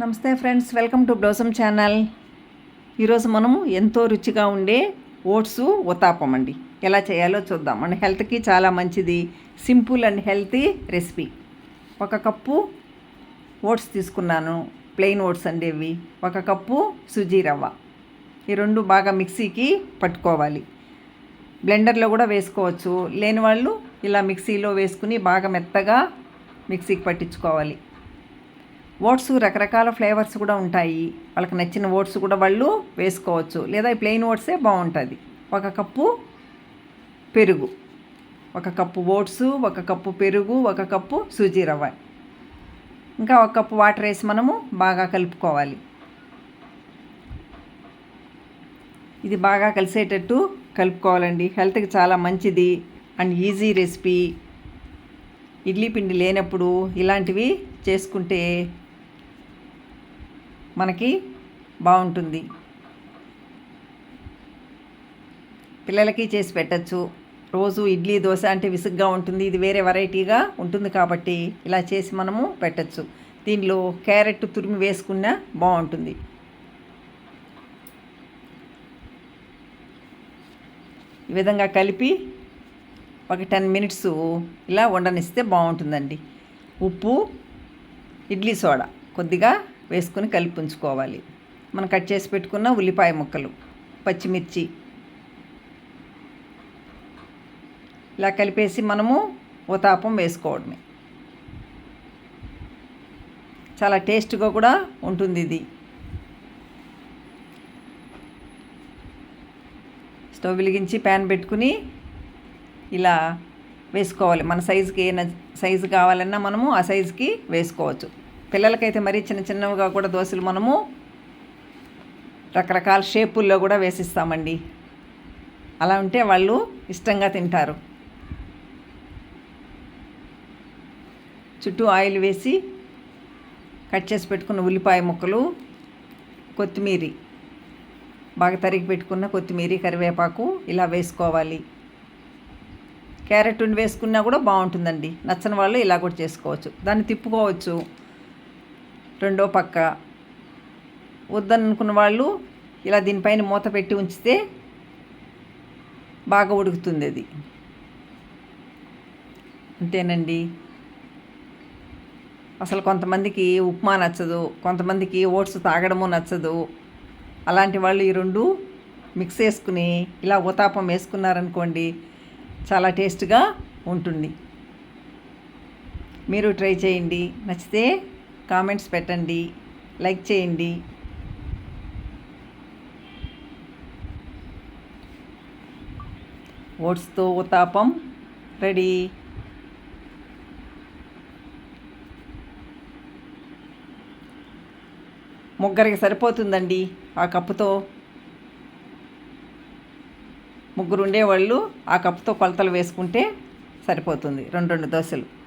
నమస్తే friends welcome to blossom channel. ఈరోజు మనము ఎంతో రుచిగా ఉండే ఓట్స్ ఉతాపం అండి. ఎలా చేయాలో చూద్దాం. మన హెల్త్కి చాలా మంచిది. Simple and healthy recipe. ఒక కప్పు ఓట్స్ తీసుకున్నాను. ప్లెయిన్ ఓట్స్ అండి ఇవి ఒక కప్పు సుజీ రవ్వ. ఈ రెండు బాగా మిక్సీకి పట్టుకోవాలి. బ్లెండర్లో కూడా వేసుకోవచ్చు. లేని వాళ్ళు ఇలా మిక్సీలో వేసుకుని బాగా మెత్తగా మిక్సీకి పట్టించుకోవాలి. ఓట్స్ రకరకాల ఫ్లేవర్స్ కూడా ఉంటాయి. వాళ్ళకి నచ్చిన ఓట్స్ కూడా వాళ్ళు వేసుకోవచ్చు. లేదా ఈ ప్లెయిన్ ఓట్సే బాగుంటుంది. ఒక కప్పు పెరుగు. ఒక కప్పు ఓట్స్ ఒక కప్పు పెరుగు ఒక కప్పు సూజీ రవ్వ. ఇంకా ఒక కప్పు వాటర్ వేసి మనము బాగా కలుపుకోవాలి. ఇది బాగా కలిసేటట్టు కలుపుకోవాలండి. హెల్త్కి చాలా మంచిది. And easy recipe. ఇడ్లీ పిండి లేనప్పుడు ఇలాంటివి చేసుకుంటే మనకి బాగుంటుంది. పిల్లలకి చేసి పెట్టచ్చు. రోజు ఇడ్లీ దోశ అంటే విసుగ్గా ఉంటుంది. ఇది వేరే వెరైటీగా ఉంటుంది కాబట్టి ఇలా చేసి మనము పెట్టచ్చు. దీనిలో క్యారెట్ తురిమి వేసుకున్నా బాగుంటుంది. ఈ విధంగా కలిపి ఒక టెన్ మినిట్స్ ఇలా వండనిస్తే బాగుంటుందండి. ఉప్పు ఇడ్లీ సోడా కొద్దిగా వేసుకొని కలిపి ఉంచుకోవాలి. మనం కట్ చేసి పెట్టుకున్న ఉల్లిపాయ ముక్కలు పచ్చిమిర్చి. ఇలా కలిపేసి మనము ఉతాపం వేసుకోవడమే. చాలా టేస్ట్గా కూడా ఉంటుంది ఇది. స్టవ్ వెలిగించి ప్యాన్ పెట్టుకుని ఇలా వేసుకోవాలి. మన సైజుకి ఏ సైజు కావాలన్నా మనము ఆ సైజుకి వేసుకోవచ్చు. పిల్లలకైతే మరీ చిన్న చిన్నవిగా కూడా దోశలు మనము రకరకాల షేపుల్లో కూడా వేసిస్తామండి. అలా ఉంటే వాళ్ళు ఇష్టంగా తింటారు. చుట్టూ ఆయిల్ వేసి కట్ చేసి పెట్టుకున్న ఉల్లిపాయ ముక్కలు కొత్తిమీర బాగా తరిగి పెట్టుకున్న కొత్తిమీర కరివేపాకు ఇలా వేసుకోవాలి. క్యారెట్ వేసుకున్నా కూడా బాగుంటుందండి. నచ్చని వాళ్ళు ఇలా కూడా చేసుకోవచ్చు. దాన్ని తిప్పుకోవచ్చు. రెండో పక్క. వద్దనుకున్న వాళ్ళు ఇలా దీనిపైన మూత పెట్టి ఉంచితే బాగా ఉడుకుతుంది అది. అంతేనండి. అసలు కొంతమందికి ఉప్మా నచ్చదు కొంతమందికి ఓట్స్ తాగడము నచ్చదు. అలాంటి వాళ్ళు ఈ రెండు మిక్స్ చేసుకుని ఇలా ఉతాపం వేసుకున్నారనుకోండి చాలా టేస్ట్గా ఉంటుంది. మీరు ట్రై చేయండి. నచ్చితే కామెంట్స్ పెట్టండి లైక్ చేయండి. ఓట్స్తో ఉతాపం రెడీ. ముగ్గురికి సరిపోతుందండి ఆ కప్పుతో. ముగ్గురు ఉండేవాళ్ళు ఆ కప్పుతో కొలతలు వేసుకుంటే సరిపోతుంది. రెండు రెండు దోశలు.